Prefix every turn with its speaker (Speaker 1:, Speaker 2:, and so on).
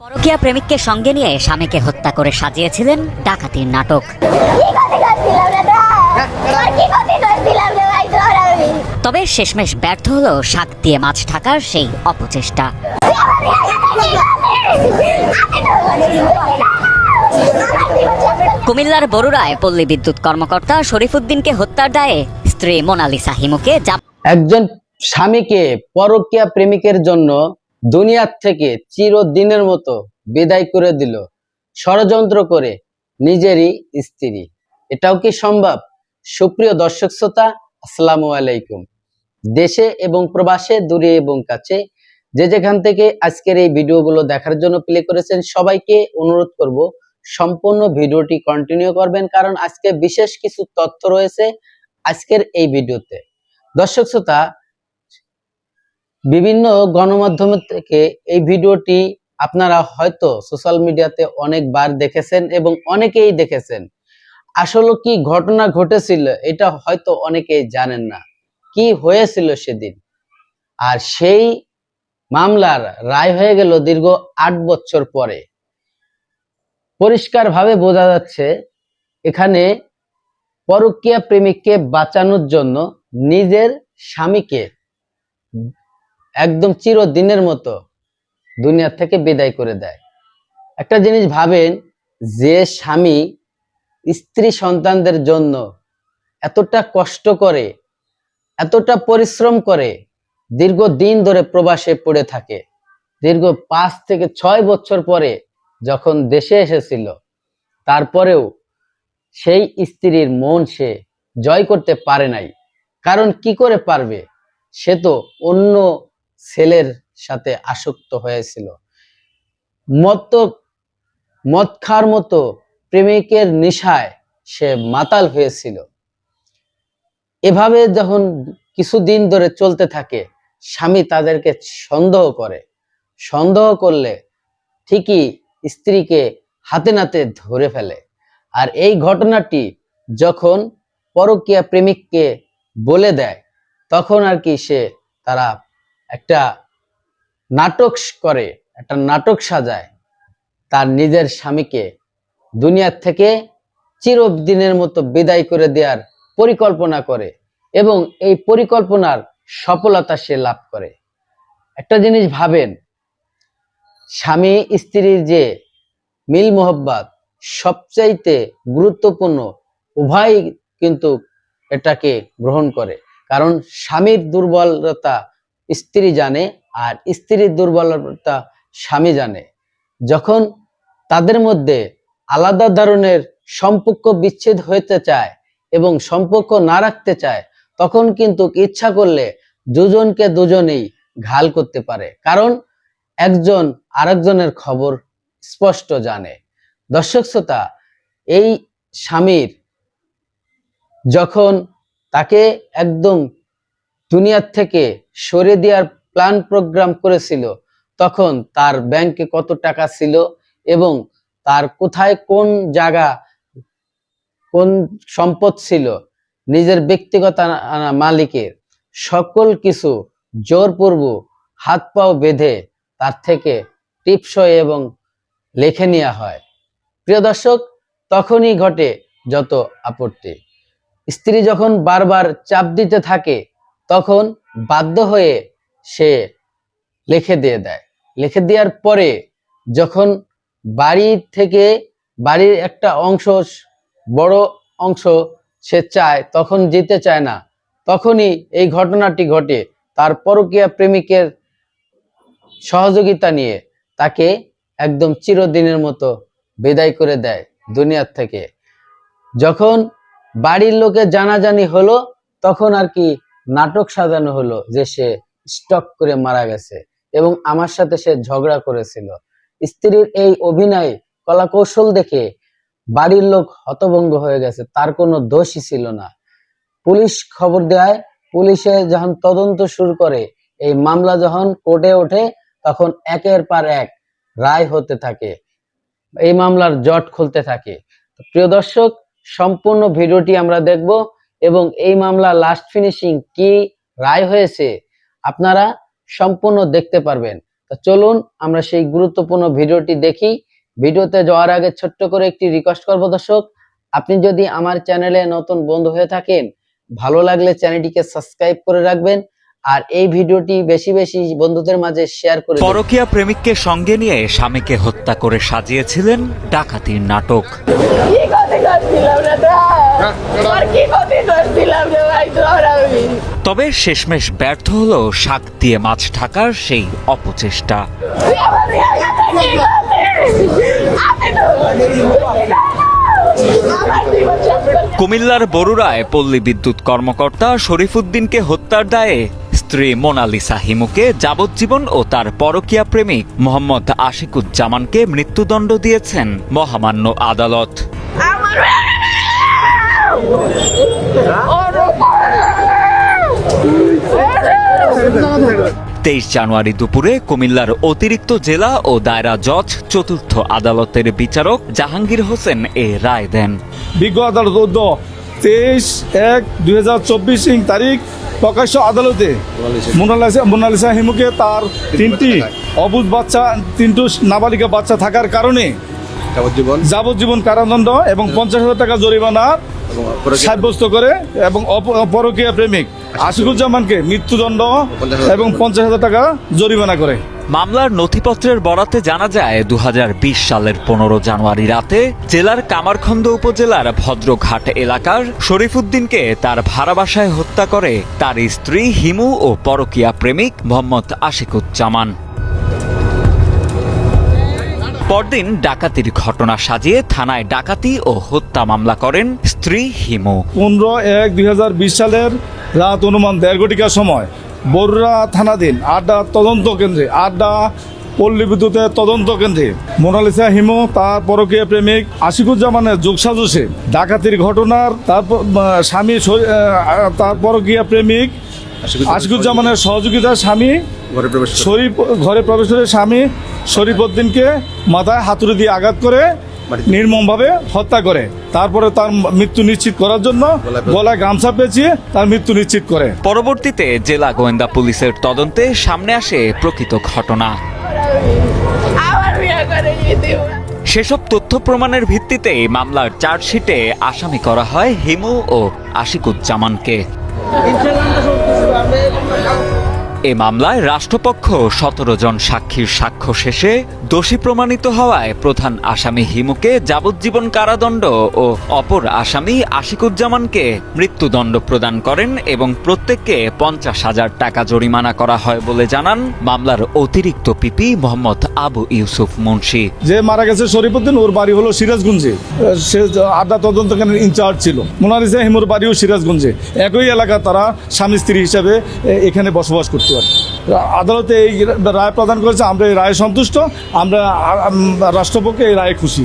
Speaker 1: পরকীয়া প্রেমিককে সঙ্গে নিয়ে স্বামীকে হত্যা করে সাজিয়েছিলেন ডাকাতির নাটক। তবে শেষমেশ ব্যর্থ হলো শাক দিয়ে মাছ ঢাকার সেই অপচেষ্টা। কুমিল্লার বরুড়ায় পল্লী বিদ্যুৎ কর্মকর্তা শরীফুদ্দিনকে হত্যার দায়ে স্ত্রী মোনালিসা হিমুকে
Speaker 2: একজন স্বামীকে পরকীয়া প্রেমিকের জন্য দুনিয়ার থেকে চিরদিনের মতো বিদায় করে দিল। ষড়যন্ত্র করে নিজেরই স্ত্রী। এটাও কি সম্ভব? সুপ্রিয় দর্শক শ্রোতা, আসসালামু আলাইকুম। দেশে এবং প্রবাসে, দূরে এবং কাছে যে যেখান থেকে আজকের এই ভিডিওগুলো দেখার জন্য প্লে করেছেন সবাইকে অনুরোধ করব, সম্পূর্ণ ভিডিওটি কন্টিনিউ করবেন কারণ আজকে বিশেষ কিছু তথ্য রয়েছে আজকের এই ভিডিওতে। দর্শক শ্রোতা বিভিন্ন গণমাধ্যম থেকে এই ভিডিওটি আপনারা হয়তো সোশ্যাল মিডিয়াতে অনেকবার দেখেছেন এবং অনেকেই দেখেছেন। আসলে কি ঘটনা ঘটেছিল এটা হয়তো অনেকেই জানেন না। কি হয়েছিল সেদিন? আর সেই মামলার রায় হয়ে গেল দীর্ঘ আট বছর পরে। পরিষ্কারভাবে বোঝা যাচ্ছে, এখানে পরকীয়া প্রেমিককে বাঁচানোর জন্য নিজের স্বামীকে একদম চিরদিনের মতো দুনিয়া থেকে বিদায় করে দেয়। একটা জিনিস ভাবেন, যে স্বামী স্ত্রী সন্তানদের জন্য এতটা কষ্ট করে, এতটা পরিশ্রম করে দীর্ঘ দিন ধরে প্রবাসে পড়ে থাকে, দীর্ঘ পাঁচ থেকে ছয় বছর পরে যখন দেশে এসেছিল, তারপরেও সেই স্ত্রীর মন সে জয় করতে পারে নাই। কারণ কি করে পারবে? সে তো অন্য ছেলের সাথে আসক্ত হয়েছিল। মত মদ খাওয়ার মতো প্রেমিকের নেশায় সে মাতাল হয়েছিল। এভাবে যখন কিছুদিন ধরে চলতে থাকে, স্বামী তাদেরকে সন্দেহ করে। সন্দেহ করলে ঠিকই স্ত্রীকে হাতে নাতে ধরে ফেলে। আর এই ঘটনাটি যখন পরকীয়া প্রেমিককে বলে দেয়, তখন আর কি সে তারা একটা নাটক করে, একটা নাটক সাজায়, তার নিজের স্বামীকে দুনিয়ার থেকে চিরদিনের মতো বিদায় করে দেওয়ার পরিকল্পনা করে এবং এই পরিকল্পনার সফলতা সে লাভ করে। একটা জিনিস ভাবেন, স্বামী স্ত্রীর যে মিল মোহব্বত সবচাইতে গুরুত্বপূর্ণ উভয় কিন্তু এটাকে গ্রহণ করে। কারণ স্বামীর দুর্বলতা স্ত্রী জানে আর স্ত্রীর দুর্বলতা স্বামী জানে। যখন তাদের মধ্যে আলাদা ধরনের সম্পর্ক বিচ্ছেদ হতে চায় এবং সম্পর্ক না রাখতে চায়, তখন কিন্তু ইচ্ছা করলে দুজনকে দুজনেই ঘাল করতে পারে। কারণ একজন আরেকজনের খবর স্পষ্ট জানে। দর্শক শ্রোতা, এই স্বামীর যখন তাকে একদম দুনিয়ার থেকে সরে দেওয়ার প্ল্যান প্রোগ্রাম করেছিল, তখন তার ব্যাংকে কত টাকা ছিল এবং তার কোথায় কোন জায়গা, কোন সম্পদ ছিল, নিজের ব্যক্তিগত মালিকের সকল কিছু জোরপূর্বক হাত পাও বেঁধে তার থেকে টিপসই এবং লেখে নেওয়া হয়। প্রিয় দর্শক, তখনই ঘটে যত আপত্তি। স্ত্রী যখন বারবার চাপ দিতে থাকে তখন বাধ্য হয়ে সে লিখে দিয়ে দেয়। লিখে দেওয়ার পরে যখন বাড়ি থেকে বাড়ির একটা অংশ, বড় অংশ সে চায়, তখন যেতে চায় না। তখনই এই ঘটনাটি ঘটে। তার পরকীয়া প্রেমিকের সহযোগিতা নিয়ে তাকে একদম চিরদিনের মতো বিদায় করে দেয় দুনিয়ার থেকে। যখন বাড়ির লোকে জানাজানি হলো, তখন আর কি নাটক সাজানো হলো যে সে স্টক করে মারা গেছে এবং আমার সাথে সে ঝগড়া করেছিল। স্ত্রীর এই অভিনয় কলা কৌশল দেখে বাড়ির লোক হতভঙ্গ হয়ে গেছে, তার কোনো দোষই ছিল না। পুলিশ খবর দেয়, পুলিশে যখন তদন্ত শুরু করে, এই মামলা যখন কোর্টে ওঠে, তখন একের পর এক রায় হতে থাকে, এই মামলার জট খুলতে থাকে। প্রিয় দর্শক, সম্পূর্ণ ভিডিওটি আমরা দেখব। এবং এই মামলা লাস্ট ফিনিশিং কি রায় হয়েছে আপনারা সম্পূর্ণ দেখতে পারবেন। তো চলুন আমরা সেই গুরুত্বপূর্ণ ভিডিওটি দেখি। ভিডিওতে যাওয়ার আগে ছোট্ট করে একটি রিকোয়েস্ট করব দর্শক, আপনি যদি আমার চ্যানেলে নতুন বন্ধু হয়ে থাকেন, ভালো লাগলে চ্যানেলটিকে সাবস্ক্রাইব করে রাখবেন আর এই ভিডিওটি বেশি বেশি বন্ধুদের মাঝে শেয়ার করে।
Speaker 3: পরকীয়া প্রেমিককে সঙ্গে নিয়ে স্বামীকে হত্যা করে সাজিয়েছিলেন ডাকাতির নাটক। তবে শেষমেশ ব্যর্থ হল শাক দিয়ে মাছ ঢাকার সেই অপচেষ্টা। কুমিল্লার বরুড়ায় পল্লী বিদ্যুৎ কর্মকর্তা শরীফুদ্দিনকে হত্যার দায়ে স্ত্রী মোনালিসা হিমুকে যাবজ্জীবন ও তার পরকীয়া প্রেমিক মোহাম্মদ আশিকুজ্জামানকে মৃত্যুদণ্ড দিয়েছেন মহামান্য আদালত। তেইশ জানুয়ারি দুপুরে কুমিল্লার অতিরিক্ত জেলা ও দায়রা জজ চতুর্থ আদালতের বিচারক জাহাঙ্গীর হোসেন এ রায় দেন।
Speaker 4: বিজ্ঞ আদালত তেইশ এক দুই হাজার চব্বিশ ইং তারিখ প্রকাশ্য আদালতে। মোনালিসা। মোনালিসা হিমুকে তার তিনটি অবুধ বাচ্চা তিনটু নাবালিকা বাচ্চা থাকার কারণে
Speaker 5: যাবজ্জীবন।
Speaker 4: যাবজ্জীবন কারাদণ্ড এবং পঞ্চাশ হাজার টাকা জরিমানা সাব্যস্ত করে এবং অপ- পরকীয়া প্রেমিক আশিকুজ্জামানকে। মৃত্যুদণ্ড এবং পঞ্চাশ হাজার টাকা জরিমানা করে।
Speaker 3: মামলার নথিপত্রের বরাতে জানা যায় দু হাজার বিশ সালের পনেরো জানুয়ারি রাতে জেলার কামারখন্দ উপজেলার ভদ্রঘাট এলাকার শরীফুদ্দিনকে তার ভাড়া বাসায় হত্যা করে তার স্ত্রী হিমু ও পরকীয়া প্রেমিক মোহাম্মদ আশিকুজ্জামান। পরদিন ডাকাতির ঘটনা সাজিয়ে থানায় ডাকাতি ও হত্যা মামলা করেন স্ত্রী হিমু।
Speaker 4: পনেরো এক দুই সালের রাত অনুমান দেড় ঘটিকার সময় বরুড়া থানাধীন আড্ডা তদন্ত কেন্দ্রে আড্ডা পল্লী বিদ্যুতের তদন্ত কেন্দ্রে মোনালিসা হিমু তার পরকীয় প্রেমিক আশিকুজ্জামানের যোগসাজসে ডাকাতির ঘটনার তারপর স্বামী তার পরকীয় প্রেমিক আশিকুজ্জামানের সহযোগিতার স্বামী। শরীফ ঘরে প্রবেশ করে স্বামী শরীফউদ্দিনকে মাথায় হাতুড়ি দিয়ে আঘাত করে। নির্মমভাবে হত্যা করে। তারপরে তার মৃত্যু নিশ্চিত করার জন্য
Speaker 5: গলায়
Speaker 4: গামছা পেঁচিয়ে তার মৃত্যু নিশ্চিত করে।
Speaker 3: পরবর্তীতে জেলা গোয়েন্দা পুলিশের তদন্তে সামনে আসে প্রকৃত ঘটনা। সেসব তথ্য প্রমাণের ভিত্তিতে মামলার চার্জশিটে আসামি করা হয় হিমু ও আশিকুজ্জামানকে। এ মামলায় রাষ্ট্রপক্ষ সতেরো জন সাক্ষীর সাক্ষ্য শেষে দোষী প্রমাণিত হওয়ায় প্রধান আসামি হিমুকে যাবজ্জীবন কারাদণ্ড ও অপর আসামি আশিকুজ্জামানকে মৃত্যুদণ্ড প্রদান করেন এবং প্রত্যেককে পঞ্চাশ হাজার টাকা জরিমানা করা হয় বলে জানান মামলার অতিরিক্ত পিপি মোহাম্মদ আবু ইউসুফ মুন্সি।
Speaker 4: যে মারা গেছে শরীফুদ্দিন, ওর বাড়ি হলো সিরাজগঞ্জে। সে আড্ডা তদন্ত কেন্দ্রের ইনচার্জ ছিল। মোনালিসা হিমুর বাড়িও সিরাজগঞ্জে। একই এলাকা তারা স্বামী স্ত্রী হিসাবে এখানে বসবাস করতে পারি আদালতে এই রায় প্রদান করেছে, আমরা এই রায়ে সন্তুষ্ট, আমরা রাষ্ট্রপক্ষে এই রায়ে খুশি।